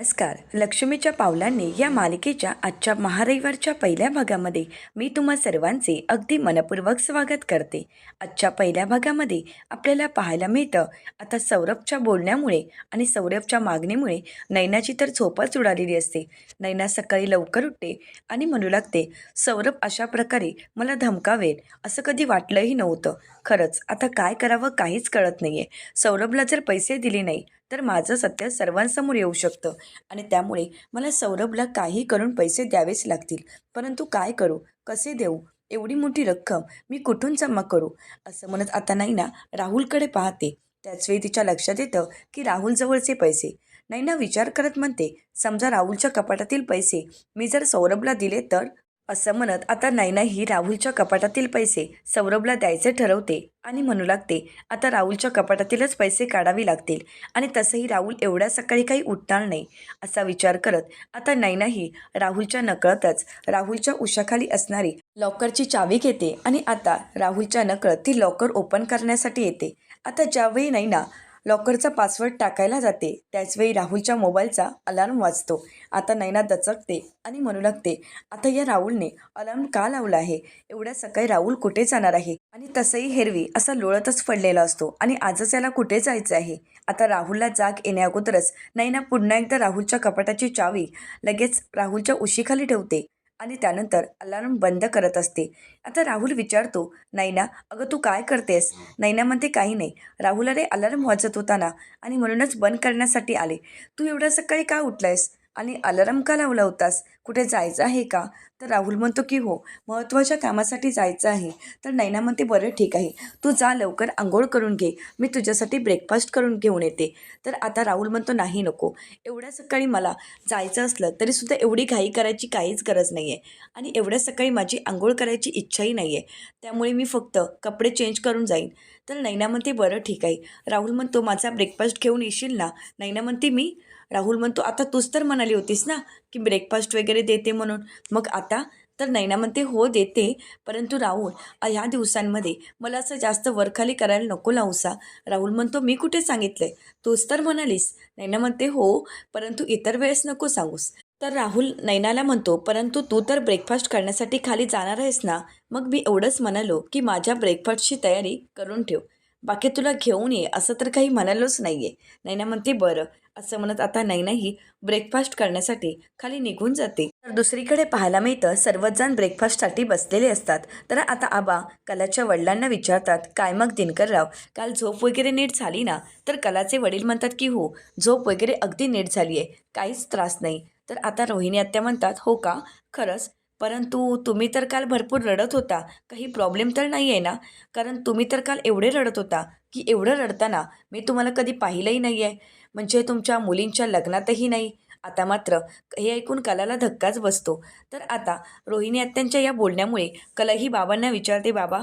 नमस्कार. लक्ष्मीच्या पावलांनी या मालिकेच्या आजच्या महारविवारच्या पहिल्या भागामध्ये मी तुम्हा सर्वांचे अगदी मनपूर्वक स्वागत करते. आजच्या पहिल्या भागामध्ये आपल्याला पाहायला मिळतं आता सौरभच्या बोलण्यामुळे आणि सौरभच्या मागणीमुळे नैनाची तर झोपच उडालेली असते. नैना सकाळी लवकर उठते आणि म्हणू लागते सौरभ अशा प्रकारे मला धमकावेल असं कधी वाटलंही नव्हतं. खरंच आता काय करावं काहीच कळत नाही आहे सौरभला जर पैसे दिले नाही तर माझं सत्य सर्वांसमोर येऊ शकतं. आणि त्यामुळे मला सौरभला काही करून पैसे द्यावेच लागतील. परंतु काय करू? कसे देऊ? एवढी मोठी रक्कम मी कुठून जमा करू? असं म्हणत आता नैना राहुलकडे पाहते. त्याचवेळी तिच्या लक्षात येतं की राहुलजवळचे पैसे. नैना विचार करत म्हणते समजा राहुलच्या कपाटातील पैसे मी जर सौरभला दिले तर असं म्हणत आता नायना ही राहुलच्या कपाटातील पैसे सौरभला द्यायचे ठरवते आणि म्हणू लागते आता राहुलच्या कपाटातीलच पैसे काढावे लागतील आणि तसंही राहुल एवढ्या सकाळी काही उठणार नाही असा विचार करत आता नैना ही राहुलच्या नकळतच राहुलच्या उशाखाली असणारी लॉकरची चावी घेते आणि आता राहुलच्या नकळत ती लॉकर ओपन करण्यासाठी येते. आता ज्यावेळी नैना लॉकरचा पासवर्ड टाकायला जाते. त्याचवेळी राहुलच्या मोबाईलचा अलार्म वाजतो. आता नैना दचकते आणि म्हणू लागते आता या राहुलने अलार्म का लावला आहे? एवढ्या सकाळी राहुल कुठे जाणार आहे? आणि तसंही हेरवी असा लोळतच पडलेला असतो. आणि आजच याला कुठे जायचं आहे? आता राहुलला जाग येण्याअगोदरच नैना पुन्हा एकदा राहुलच्या कपाटाची चावी लगेच राहुलच्या उशीखाली ठेवते. आणि त्यानंतर अलार्म बंद करत असते. आता राहुल विचारतो नैना अगं तू काय करतेस? नैना म्हणते काही नाही. राहुल अरे अलार्म वाजत होता ना आणि म्हणूनच बंद करण्यासाठी आले. तू एवढ्या सकाळी का उठलायस? आणि अलार्म का लावला होतास कुठे जायचं आहे का? तर राहुल म्हणतो की हो महत्त्वाच्या कामासाठी जायचं आहे. तर नैना म्हणते बरं ठीक आहे. तू जा लवकर आंघोळ करून घे. मी तुझ्यासाठी ब्रेकफास्ट करून घेऊन येते. तर आता राहुल म्हणतो नाही नको. एवढ्या सकाळी मला जायचं असलं तरीसुद्धा एवढी घाई करायची काहीच गरज नाही आहे आणि एवढ्या सकाळी माझी आंघोळ करायची इच्छाही नाही आहे त्यामुळे मी फक्त कपडे चेंज करून जाईन. तर नैना म्हणते बरं ठीक आहे. राहुल म्हणतो माझा ब्रेकफास्ट घेऊन येशील ना? नैना म्हणते मी राहुल म्हणतो आता तूच तर म्हणाली होतीस ना की ब्रेकफास्ट वगैरे देते म्हणून. मग आता तर नैना म्हणते हो देते. परंतु राहुल ह्या दिवसांमध्ये मला असं जास्त वरखाली करायला नको लावसा राहुल म्हणतो मी कुठे सांगितलं आहे तूच तर म्हणालीस. नैना म्हणते हो परंतु इतर वेळेस नको सांगूस. तर राहुल नैनाला म्हणतो परंतु तू तर ब्रेकफास्ट करण्यासाठी खाली जाणार आहेस ना. मग मी एवढंच म्हणालो की माझ्या ब्रेकफास्टची तयारी करून ठेव. बाकी तुला घेऊन ये असं तर काही म्हणालोच नाही आहे नैना म्हणते बरं. असं म्हणत आता नैनाही ब्रेकफास्ट करण्यासाठी खाली निघून जाते. तर दुसरीकडे पाहायला मिळतं सर्वच जण ब्रेकफास्टसाठी बसलेले असतात. तर आता आबा कलाच्या वडिलांना विचारतात काय मग दिनकरराव? काल झोप वगैरे नीट झाली ना? तर कलाचे वडील म्हणतात की हो झोप वगैरे अगदी नीट झाली आहे काहीच त्रास नाही. तर आता रोहिणी आत्या म्हणतात हो का? खरंच? परंतु तुम्ही तर काल भरपूर रडत होता. काही प्रॉब्लेम तर नाही आहे ना? कारण तुम्ही तर काल एवढे रडत होता की एवढं रडताना मी तुम्हाला कधी पाहिलंही नाही आहे म्हणजे तुमच्या मुलींच्या लग्नातही नाही. आता मात्र हे ऐकून कलाला धक्काच बसतो. तर आता रोहिणी आत्यांच्या या बोलण्यामुळे कला ही बाबांना विचारते बाबा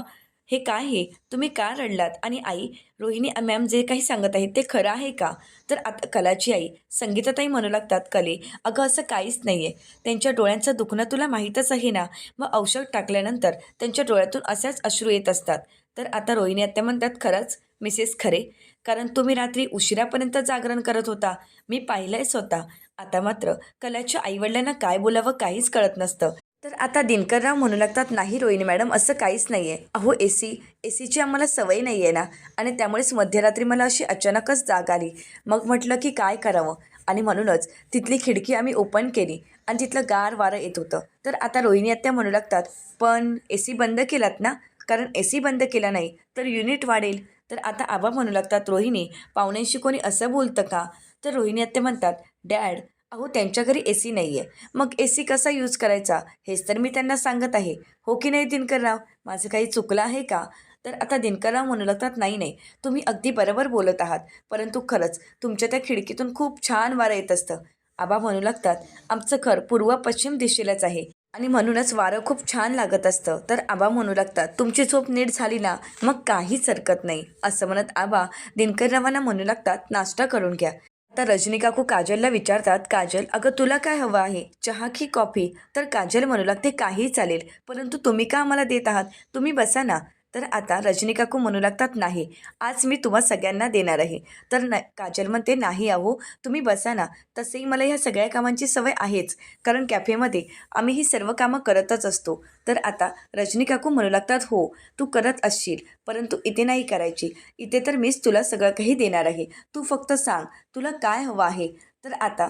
हे काय हे तुम्ही का रडलात? आणि आई रोहिणी मॅम जे काही सांगत आहेत ते खरं आहे का? तर आता कलाची आई संगीताताई म्हणू लागतात कले. अगं असं काहीच नाही आहे त्यांच्या डोळ्यांचं दुखणं तुला माहीतच आहे ना? मग औषध टाकल्यानंतर त्यांच्या डोळ्यातून असेच अश्रू येत असतात. तर आता रोहिणी आत्या म्हणतात खरंच मिसेस खरे? कारण तुम्ही रात्री उशिरापर्यंत जागरण करत होता. मी पाहिलंय स्वतः. आता मात्र कलाच्या आईवडिलांना काय बोलावं काहीच कळत नसतं. तर आता दिनकरराव म्हणू लागतात नाही रोहिणी मॅडम असं काहीच नाही आहे अहो ए सी ए सीची आम्हाला सवय नाही आहे ना. आणि त्यामुळेच मध्यरात्री मला अशी अचानकच जाग आली. मग म्हटलं की काय करावं? आणि म्हणूनच तिथली खिडकी आम्ही ओपन केली आणि तिथलं गार वारं येत होतं. तर आता रोहिणी आत्या म्हणू लागतात पण ए सी बंद केलात ना? कारण ए सी बंद केला नाही तर युनिट वाढेल. तर आता आबा म्हणू लागतात रोहिणी पाहुण्यांशी कोणी असं बोलतं का? तर रोहिणी आत्या म्हणतात डॅड अहो त्यांच्या घरी ए सी नाही आहे मग ए सी कसा यूज करायचा? हेच तर मी त्यांना सांगत आहे. हो की नाही दिनकरराव? माझं काही चुकलं आहे का? तर आता दिनकरराव म्हणू लागतात नाही नाही. तुम्ही अगदी बरोबर बोलत आहात. परंतु खरंच तुमच्या त्या खिडकीतून खूप छान वारं येत असतं. आबा म्हणू लागतात आमचं घर पूर्व पश्चिम दिशेलाच आहे आणि म्हणूनच वारं खूप छान लागत असतं. तर आबा म्हणू लागतात तुमची झोप नीट झाली ना? मग काहीच हरकत नाही. असं म्हणत आबा दिनकररावांना म्हणू लागतात नाश्ता करून घ्या. आता रजनी काकू काजलला विचारतात काजल अगं तुला काय हवं आहे? चहा की कॉफी? तर काजल म्हणू लागते काही चालेल. परंतु तुम्ही का आम्हाला देत आहात? तुम्ही बसा ना. तर आता रजनी काकू म्हणू लागतात नाही आज मी तुम्हा सगळ्यांना देणार आहे. तर न काजल म्हणते नाही अहो तुम्ही बसा ना तसेही मला ह्या सगळ्या कामांची सवय आहेच कारण कॅफेमध्ये आम्ही ही सर्व कामं करतच असतो. तर आता रजनी काकू म्हणू लागतात हो तू करत असशील परंतु इथे नाही करायची इथे तर मीच तुला सगळं काही देणार आहे तू फक्त सांग तुला काय हवं आहे? तर आता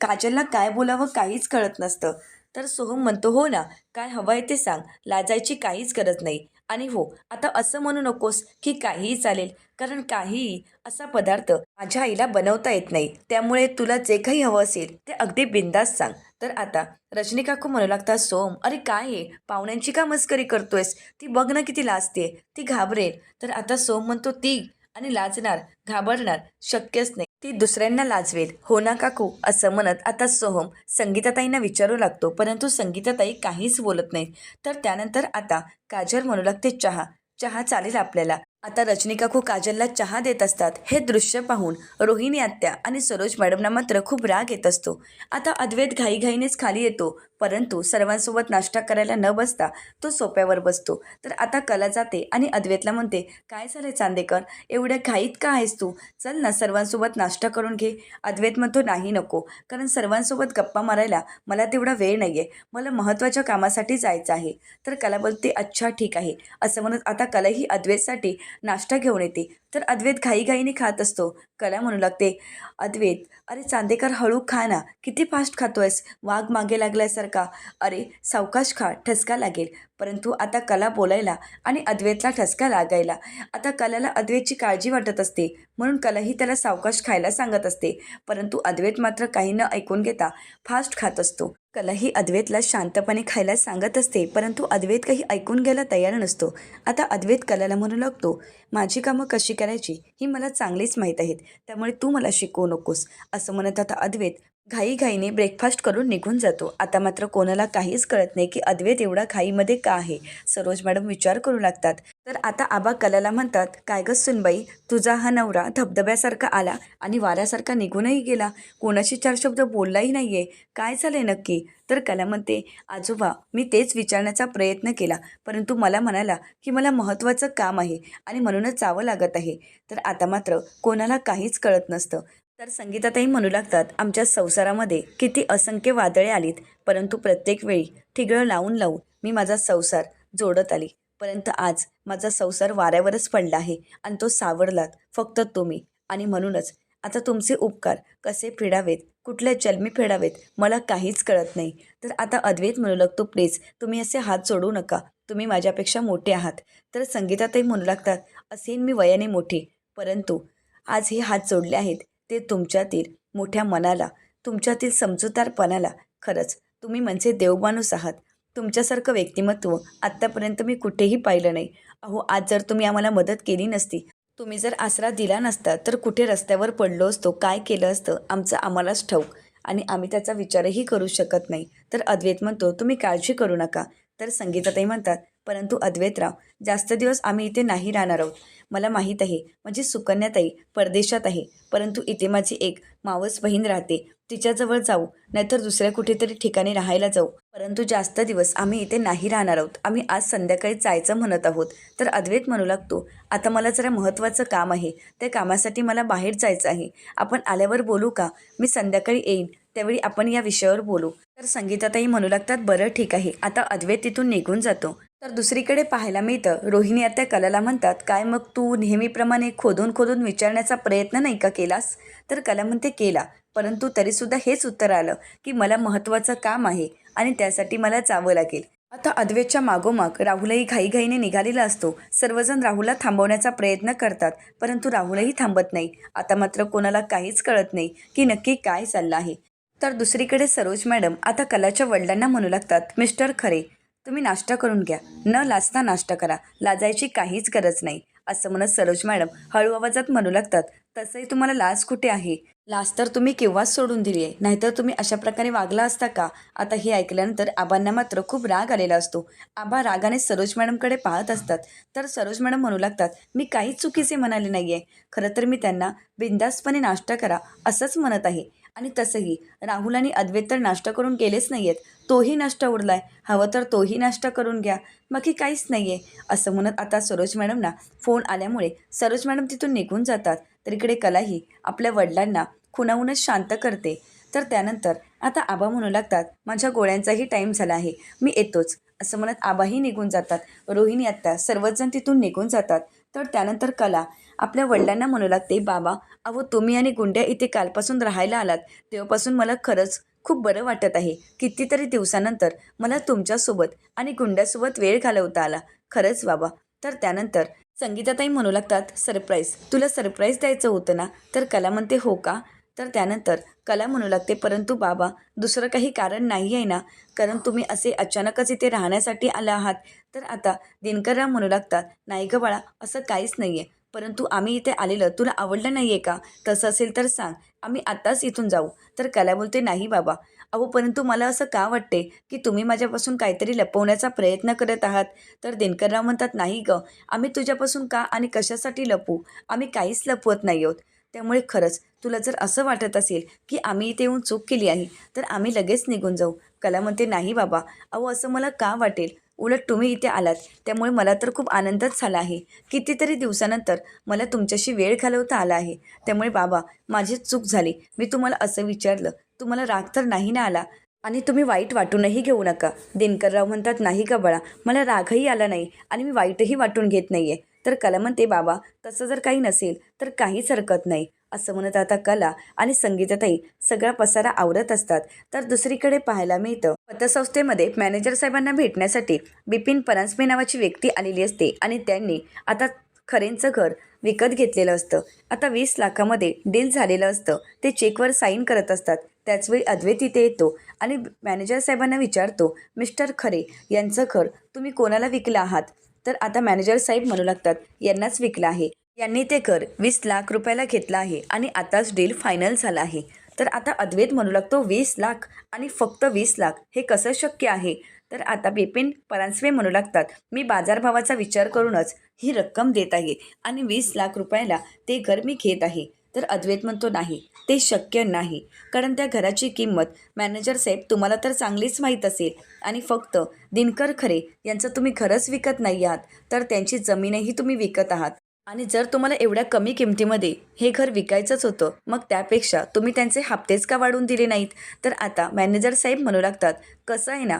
काजलला काय बोलावं काहीच कळत नसतं. तर सोहम म्हणतो हो ना काय हवं आहे ते सांग लाजायची काहीच गरज नाही आणि हो आता असं म्हणू नकोस की काहीही चालेल कारण काहीही असा पदार्थ माझ्या आईला बनवता येत नाही. त्यामुळे तुला जे काही हवं असेल ते अगदी बिंदास सांग. तर आता रजनी काकू म्हणू लागता सोम अरे काय आहे पाहुण्यांची का मस्करी करतोयस? ती बघ ना किती लाजते ती घाबरेल. तर आता सोम म्हणतो ती आणि लाजणार घाबरणार शक्यच नाही. ती दुसऱ्यांना लाजवेल. हो ना काकू? असं म्हणत आता सोहम संगीताताईंना विचारू लागतो परंतु संगीताताई काहीच बोलत नाही तर त्यानंतर आता काजल म्हणू लागते चहा. चहा चालेल आपल्याला. आता रजनी काकू काजलला चहा देत असतात. हे दृश्य पाहून रोहिणी आत्या आणि सरोज मॅडमना मात्र खूप राग येत असतो. आता अद्वैत घाईघाईनेच खाली येतो परंतु सर्वांसोबत नाश्ता करायला न बसता तो सोप्यावर बसतो. तर आता कला जाते आणि अद्वैतला म्हणते काय झालं चांदेकर? एवढ्या घाईत का आहेस तू? चल ना सर्वांसोबत नाश्ता करून घे. अद्वैत म्हणतो नाही नको कारण सर्वांसोबत गप्पा मारायला मला तेवढा वेळ नाही आहे मला महत्त्वाच्या कामासाठी जायचं आहे. तर कला बोलते अच्छा ठीक आहे. असं म्हणत आता कला ही अद्वैतसाठी नाश्ता घेऊन येते. तर अद्वैत घाईघाईने खात असतो. कला म्हणू लागते. अद्वैत अरे चांदेकर हळू खा ना. किती फास्ट खातोयस? वाघ मागे लागल्यासारखा. अरे सावकाश खा. ठसका लागेल. परंतु आता कला बोलायला आणि अद्वैतला ठसका लागायला. आता कलाला अद्वैतची काळजी वाटत असते. म्हणून कलाही त्याला सावकाश खायला सांगत असते. परंतु अद्वैत मात्र काही न ऐकून घेता फास्ट खात असतो. कलाही अद्वैतला शांतपणे खायला सांगत असते परंतु अद्वैत काही ऐकून घ्यायला तयार नसतो. आता अद्वैत कलाला म्हणू लागतो माझी कामं कशी करायची? ही मला चांगलीच माहीत आहेत त्यामुळे तू मला शिकवू नकोस. असं म्हणत आता अद्वैत घाईघाईने ब्रेकफास्ट करून निघून जातो. आता मात्र कोणाला काहीच कळत नाही की अद्वैत एवढा घाईमध्ये का आहे? सरोज मॅडम विचार करू लागतात. तर आता आबा कलाला म्हणतात काय ग सुनबाई तुझा हा नवरा धबधब्यासारखा आला आणि वाऱ्यासारखा निघूनही गेला. कोणाशी चार शब्द बोललाही नाही आहे काय झालंय नक्की? तर कला म्हणते आजोबा मी तेच विचारण्याचा प्रयत्न केला परंतु मला म्हणाला की मला महत्त्वाचं काम आहे आणि म्हणूनच जावं लागत आहे. तर आता मात्र कोणाला काहीच कळत नसतं. तर संगीताताई म्हणू लागतात आमच्या संसारामध्ये किती असंख्य वादळे आलीत परंतु प्रत्येक वेळी ठिगळं लावून लावून मी माझा संसार जोडत आली. परंतु आज माझा संसार वाऱ्यावरच पडला आहे आणि तो सावरलात फक्त तुम्ही आणि म्हणूनच. आता तुमचे उपकार कसे फेडावेत कुठल्या जन्मी फेडावेत मला काहीच कळत नाही. तर आता अद्वैत म्हणू लागतो प्लीज तुम्ही असे हात जोडू नका. तुम्ही माझ्यापेक्षा मोठे आहात. तर संगीतातही म्हणू लागतात असेन मी वयाने मोठी. परंतु आज हे हात जोडले आहेत. ते तुमच्यातील मोठ्या मनाला तुमच्यातील समजूतदारपणाला खरंच तुम्ही म्हणजे देवमाणूस आहात. तुमच्यासारखं व्यक्तिमत्व आत्तापर्यंत मी कुठेही पाहिलं नाही. अहो आज जर तुम्ही आम्हाला मदत केली नसती तुम्ही जर आसरा दिला नसता तर कुठे रस्त्यावर पडलो असतो काय केलं असतं आमचं आम्हालाच ठाऊक. आणि आम्ही त्याचा विचारही करू शकत नाही. तर अद्वैत म्हणतो तुम्ही काळजी करू नका. तर संगीताताई म्हणतात परंतु अद्वैतराव जास्त दिवस आम्ही इथे नाही राहणार आहोत. मला माहीत आहे. माझी सुकन्याताई परदेशात आहे. परंतु इथे माझी एक मावस बहीण राहते. तिच्याजवळ जाऊ. नाहीतर दुसऱ्या कुठेतरी ठिकाणी राहायला जाऊ. परंतु जास्त दिवस आम्ही इथे नाही राहणार आहोत. आम्ही आज संध्याकाळी जायचं म्हणत आहोत. तर अद्वैत म्हणू लागतो. आता मला जरा महत्त्वाचं काम आहे. त्या कामासाठी मला बाहेर जायचं आहे. आपण आल्यावर बोलू का? मी संध्याकाळी येईन. त्यावेळी आपण या विषयावर बोलू. तर संगीताताई म्हणू लागतात बरं ठीक आहे. आता अद्वैत तिथून निघून जातो. तर दुसरीकडे पाहायला मिळतं. रोहिणी आता कलाला म्हणतात काय मग तू नेहमीप्रमाणे खोदून खोदून विचारण्याचा प्रयत्न नाही का केलास? तर कला म्हणते केला. परंतु तरीसुद्धा हेच उत्तर आलं की मला महत्त्वाचं काम आहे आणि त्यासाठी मला जावं लागेल. आता अद्वेतच्या मागोमाग राहुलही घाईघाईने निघालेला असतो. सर्वजण राहुलला थांबवण्याचा प्रयत्न करतात परंतु राहुलही थांबत नाही. आता मात्र कोणाला काहीच कळत नाही की नक्की काय चाललं आहे. तर दुसरीकडे सरोज मॅडम आता कलाच्या वडिलांना म्हणू लागतात मिस्टर खरे तुम्ही नाश्ता करून घ्या. न लाजता नाश्ता करा. लाजायची काहीच गरज नाही. असं म्हणत सरोज मॅडम हळू आवाजात म्हणू लागतात तसंही तुम्हाला लाज कुठे आहे? लाज तर तुम्ही केव्हाच सोडून दिली आहे नाहीतर तुम्ही अशा प्रकारे वागला असता का? आता हे ऐकल्यानंतर आबांना मात्र खूप राग आलेला असतो. आबा रागाने सरोज मॅडमकडे पाहत असतात. तर सरोज मॅडम म्हणू लागतात मी काहीच चुकीचे म्हणाले नाही आहे खरं तर मी त्यांना बिंदास्तपणे नाश्ता करा असंच म्हणत आहे. आणि तसंही. राहुल आणि अद्वैत तर नाश्ता करून गेलेच नाही आहेत तोही नाश्ता उरलाय. हवं तर तोही नाश्ता करून घ्या. बाकी काहीच नाही आहे असं म्हणत आता सरोज मॅडमना फोन आल्यामुळे सरोज मॅडम तिथून निघून जातात. तर इकडे कलाही आपल्या वडिलांना खुणावूनच शांत करते. तर त्यानंतर आता आबा म्हणू लागतात माझ्या गोळ्यांचाही टाईम झाला आहे. मी येतोच. असं म्हणत आबाही निघून जातात. रोहिणी आत्ता सर्वजण तिथून निघून जातात. तर त्यानंतर कला. आपल्या वडिलांना म्हणू लागते बाबा अहो तुम्ही आणि गुंड्या इथे कालपासून राहायला आलात. तेव्हापासून मला खरंच खूप बरं वाटत आहे. कितीतरी दिवसानंतर मला तुमच्यासोबत आणि गुंड्यासोबत वेळ घालवता आला. खरंच बाबा. तर त्यानंतर संगीताताई म्हणू लागतात सरप्राईज. तुला सरप्राईज द्यायचं होतं ना? तर कला म्हणते हो का? तर त्यानंतर कला म्हणू लागते परंतु बाबा दुसरं काही कारण नाही आहे ना? कारण तुम्ही असे अचानकच इथे राहण्यासाठी आला आहात. तर आता दिनकरराव म्हणू लागतात नाही गं बाळा असं काहीच नाही आहे परंतु आम्ही इथे आलेलं तुला आवडलं नाही आहे का? तसं असेल तर सांग. आम्ही आत्ताच इथून जाऊ. तर कला बोलते नाही बाबा. अहो परंतु मला असं का वाटते की तुम्ही माझ्यापासून काहीतरी लपवण्याचा प्रयत्न करत आहात? तर दिनकरराव म्हणतात नाही गं. आम्ही तुझ्यापासून का आणि कशासाठी लपू आम्ही काहीच लपवत नाही आहोत. त्यामुळे खरंच तुला जर असं वाटत असेल की आम्ही इथे येऊन चूक केली आहे तर आम्ही लगेच निघून जाऊ. कला म्हणते नाही बाबा. अहो असं मला का वाटेल? उलट तुम्ही इथे आलात. त्यामुळे मला तर खूप आनंदच झाला आहे. कितीतरी दिवसानंतर मला तुमच्याशी वेळ घालवता आला आहे. त्यामुळे बाबा माझी चूक झाली. मी तुम्हाला असं विचारलं. तुम्हाला राग तर नाही ना आला? आणि तुम्ही वाईट वाटूनही घेऊ नका. दिनकरराव म्हणतात नाही का बळा मला रागही आला नाही आणि मी वाईटही वाटून घेत नाही आहे तर कला म्हणते बाबा तसं जर काही नसेल तर काहीच हरकत नाही. असं म्हणत आता कला आणि संगीतातही सगळा पसारा आवरत असतात. तर दुसरीकडे पाहायला मिळतं. पतसंस्थेमध्ये मॅनेजर साहेबांना भेटण्यासाठी बिपिन परांजपे नावाची व्यक्ती आलेली असते आणि त्यांनी आता खरेंचं घर विकत घेतलेलं असतं. आता वीस लाखामध्ये डील झालेलं असतं. ते चेकवर साईन करत असतात. त्याचवेळी अद्वैत इथे येतो आणि मॅनेजर साहेबांना विचारतो मिस्टर खरे यांचं घर तुम्ही कोणाला विकलं आहात? तर आता मॅनेजर साहेब म्हणू लागतात यांनाच विकलं आहे. यांनी ते कर. वीस लाख रुपयाला घेतलं आहे आणि आताच डील फायनल झाला आहे. तर आता अद्वैत म्हणू लागतो वीस लाख आणि फक्त वीस लाख. हे कसं शक्य आहे? तर आता बिपिन परांजपे म्हणू लागतात मी बाजारभावाचा विचार करूनच ही रक्कम देत आहे आणि वीस लाख रुपयाला ते घर मी घेत आहे. तर अद्वैत म्हणतो नाही ते शक्य नाही. कारण त्या घराची किंमत मॅनेजर साहेब तुम्हाला तर चांगलीच माहीत असेल. आणि फक्त दिनकर खरे यांचं तुम्ही घरच विकत नाही आहात तर त्यांची जमीनही तुम्ही विकत आहात. आणि जर तुम्हाला एवढ्या कमी किमतीमध्ये हे घर विकायचंच होतं मग त्यापेक्षा तुम्ही त्यांचे हप्तेच का वाढवून दिले नाहीत? तर आता मॅनेजर साहेब म्हणू लागतात कसं आहे ना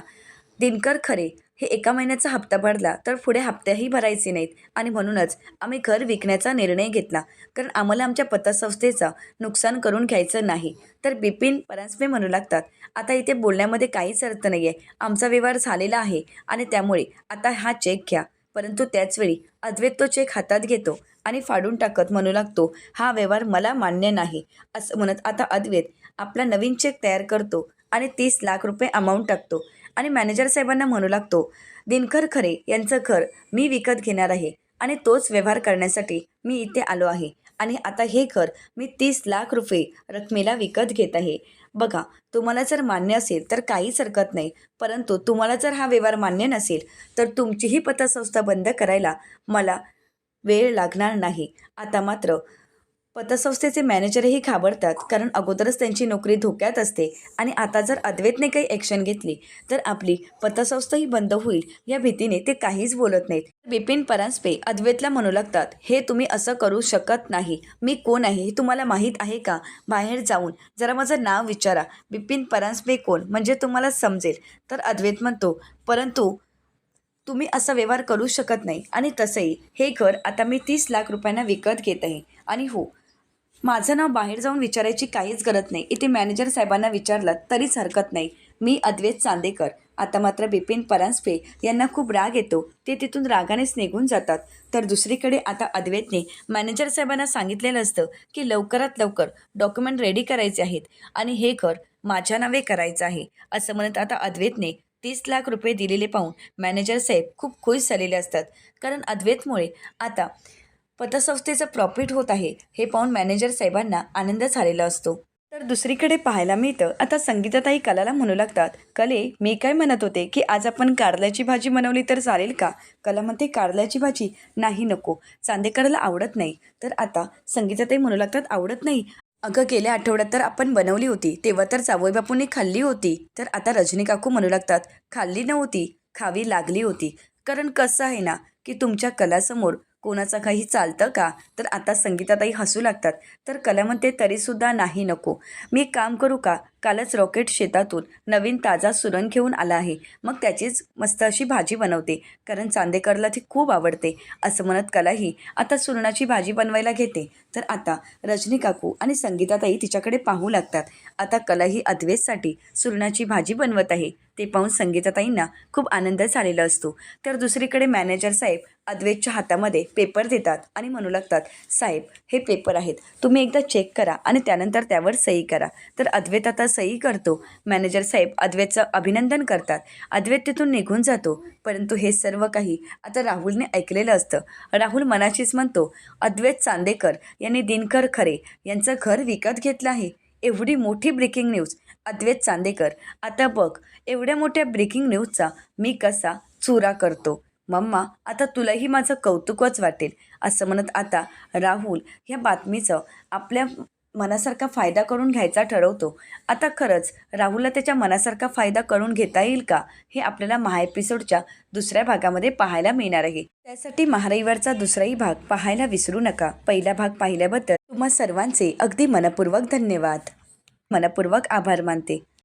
दिनकर खरे हे एका महिन्याचा हप्ता भरला तर पुढे हप्त्याही भरायचे नाहीत. आणि म्हणूनच आम्ही घर विकण्याचा निर्णय घेतला कारण आम्हाला आमच्या पतसंस्थेचं नुकसान करून घ्यायचं नाही. तर बिपिन परांजपे म्हणू लागतात आता इथे बोलण्यामध्ये काहीच अर्थ नाही आहे आमचा व्यवहार झालेला आहे आणि त्यामुळे आता हा चेक घ्या. परंतु त्याचवेळी अद्वैत तो चेक हातात घेतो आणि फाडून टाकत म्हणू लागतो हा व्यवहार मला मान्य नाही असं म्हणत आता अद्वैत आपला नवीन चेक तयार करतो आणि तीस लाख रुपये अमाऊंट टाकतो आणि मॅनेजर साहेबांना म्हणू लागतो दिनकर खरे यांचं घर मी विकत घेणार आहे आणि तोच व्यवहार करण्यासाठी मी इथे आलो आहे आणि आता हे घर मी तीस लाख रुपये रकमेला विकत घेत आहे. बघा तुम्हाला जर मान्य असेल तर काहीच हरकत नाही परंतु तुम्हाला जर हा व्यवहार मान्य नसेल तर तुमचीही पतसंस्था बंद करायला मला वेळ लागणार नाही. आता मात्र पतसंस्थेचे मॅनेजरही घाबरतात कारण अगोदरच त्यांची नोकरी धोक्यात असते आणि आता जर अद्वैतने काही ॲक्शन घेतली तर आपली पतसंस्थाही बंद होईल या भीतीने ते काहीच बोलत नाहीत. बिपिन परांजपे अद्वैतला म्हणू लागतात हे तुम्ही असं करू शकत नाही. मी कोण आहे हे तुम्हाला माहीत आहे का? बाहेर जाऊन जरा माझं नाव विचारा. बिपिन परांजपे कोण? म्हणजे तुम्हाला समजेल. तर अद्वैत म्हणतो परंतु तुम्ही असा व्यवहार करू शकत नाही. आणि तसंही हे घर आता मी तीस लाख रुपयांना विकत घेत आहे. आणि हो माझं नाव बाहेर जाऊन विचारायची काहीच गरज नाही. इथे मॅनेजर साहेबांना विचारलं तरीच हरकत नाही. मी अद्वैत चांदेकर. आता मात्र बिपिन परांजपे यांना खूप राग येतो. ते तिथून रागानेच निघून जातात. तर दुसरीकडे आता अद्वैतने मॅनेजर साहेबांना सांगितलेलं असतं की लवकरात लवकर डॉक्युमेंट रेडी करायचे आहेत आणि हे घर माझ्या नावे करायचं आहे. असं म्हणत आता अद्वैतने तीस लाख रुपये दिलेले पाहून मॅनेजर साहेब खूप खुश झालेले असतात. कारण अद्वैतमुळे आता पतसंस्थेचं प्रॉफिट होत आहे हे पाहून मॅनेजर साहेबांना आनंद झालेला असतो. तर दुसरीकडे पाहायला मिळतं आता संगीताताई कलाला म्हणू लागतात कले मी काय म्हणत होते की आज आपण कारल्याची भाजी बनवली तर चालेल का? कला म्हणते कारल्याची भाजी? नाही नको चांदेकरला आवडत नाही. तर आता संगीताताई म्हणू लागतात आवडत नाही? अगं गेल्या आठवड्यात तर आपण बनवली होती तेव्हा तर जावई बापूंनी खाल्ली होती. तर आता रजनी काकू म्हणू लागतात खाल्ली नव्हती खावी लागली होती. कारण कसं आहे ना की तुमच्या कलासमोर कोणाचं काही चालतं का? तर आता संगीताताई हसू लागतात. तर कला म्हणते तरीसुद्धा नाही नको. मी एक काम करू का? कालच रॉकेट शेतातून नवीन ताजा सुरण घेऊन आला आहे. मग त्याचीच मस्त अशी भाजी बनवते. कारण चांदेकरला ती खूप आवडते. असं म्हणत कलाही आता सुरणाची भाजी बनवायला घेते. तर आता रजनी काकू आणि संगीताताई तिच्याकडे पाहू लागतात. आता कलाही अद्वेजसाठी सुरणाची भाजी बनवत आहे. ते पाहून संगीताताईंना खूप आनंद झालेला असतो. तर दुसरीकडे मॅनेजर साहेब अद्वेजच्या हातामध्ये पेपर देतात आणि म्हणू लागतात साहेब हे पेपर आहेत. तुम्ही एकदा चेक करा आणि त्यानंतर त्यावर सही करा. तर अद्वैत आता सही करतो. मॅनेजर साहेब अद्वैतचं अभिनंदन करतात. अद्वैत तिथून निघून जातो. परंतु हे सर्व काही आता राहुलने ऐकलेलं असतं. राहुल मनाशीच म्हणतो अद्वैत चांदेकर यांनी दिनकर खरे यांचं घर विकत घेतलं आहे. एवढी मोठी ब्रेकिंग न्यूज अद्वैत चांदेकर आता बघ एवढ्या मोठ्या ब्रेकिंग न्यूजचा मी कसा चुरा करतो? मम्मा आता तुलाही माझं कौतुकच वाटेल. असं म्हणत आता राहुल ह्या बातमीचं आपल्या मनासारखा फायदा करून घ्यायचा ठरवतो. आता खरंच राहुलला त्याच्या मनासारखा फायदा करून घेता येईल का? हे आपल्याला महा एपिसोडच्या दुसऱ्या भागामध्ये पाहायला मिळणार आहे. त्यासाठी महारविवारचा दुसराही भाग पाहायला विसरू नका. पहिला भाग पाहिल्याबद्दल तुम्हा सर्वांचे अगदी मनपूर्वक धन्यवाद. मनपूर्वक आभार मानते.